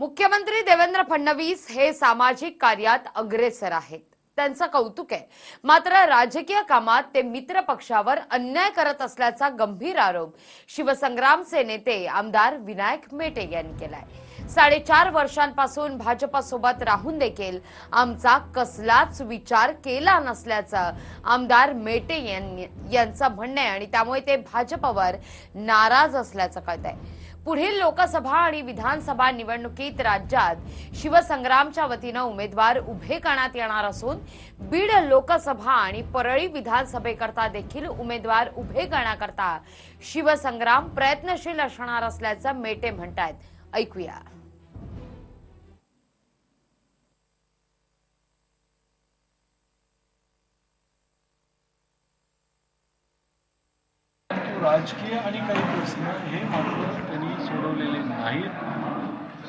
मुख्यमंत्री देवेंद्र फडणवीस हे सामाजिक कार्यात अग्रेसर आहेत. त्यांचं कौतुक आहे. मात्र राजकीय कामात ते मित्र पक्षावर अन्याय करत असल्याचा गंभीर आरोप शिवसंग्रामचे नेते आमदार विनायक मेटे यांनी केलाय. साडेचार वर्षांपासून भाजपासोबत राहून देखील आमचा कसलाच विचार केला नसल्याचं आमदार मेटे यांचं म्हणणं आहे. आणि त्यामुळे ते भाजपवर नाराज असल्याचं कळत आहे पुढील लोकसभा आणि विधानसभा निवडणुकीत राज्यात शिवसंग्रामच्या वतीनं उमेदवार उभे करण्यात येणार असून बीड लोकसभा आणि परळी विधानसभेकरता देखील उमेदवार उभे करण्याकरता शिवसंग्राम प्रयत्नशील असणार असल्याचं मेटे म्हणतायत. ऐकूया. राजकीय आणि काही प्रश्न हे मात्र त्यांनी सोडवलेले नाहीत.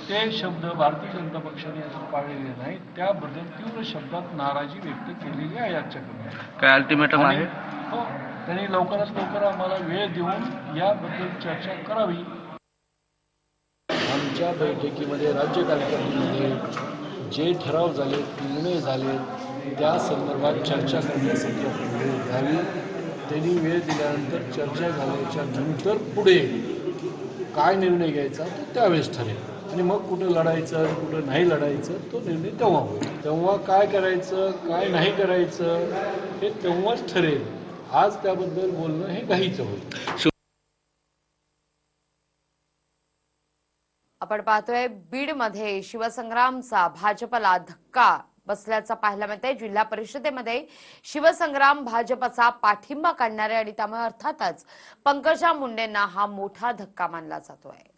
ते शब्द भारतीय जनता पक्षाने अजून पाळलेले नाहीत. त्याबद्दल तीव्र शब्दात नाराजी व्यक्त केलेली आहे आजच्याकडून. काय अल्टिमेटम आहे? हो त्यांनी लवकरात लवकर आम्हाला वेळ देऊन याबद्दल चर्चा करावी. आमच्या बैठकीमध्ये राज्य कार्यकारिणीमध्ये जे ठराव झाले निर्णय झाले त्या संदर्भात चर्चा करण्यासाठी आपण वेळ घ्यावी त्यांनी वेळ दिल्यानंतर चर्चा झाल्याच्यानंतर पुढे काय निर्णय घ्यायचा तो त्यावेळेस ठरेल. आणि मग कुठं लढायचं आणि कुठं नाही लढायचं तो निर्णय तेव्हा होईल. तेव्हा काय करायचं काय नाही करायचं हे तेव्हाच ठरेल. आज त्याबद्दल बोलणं हे काहीच होईल. आपण पाहतोय बीडमध्ये शिवसंग्रामचा भाजपला धक्का बसल्याचा पाहायला मिळतंय. जिल्हा परिषदेमध्ये शिवसंग्राम भाजपचा पाठिंबा काढणारे आणि त्यामुळे अर्थातच पंकजा मुंडेंना हा मोठा धक्का मानला जातोय.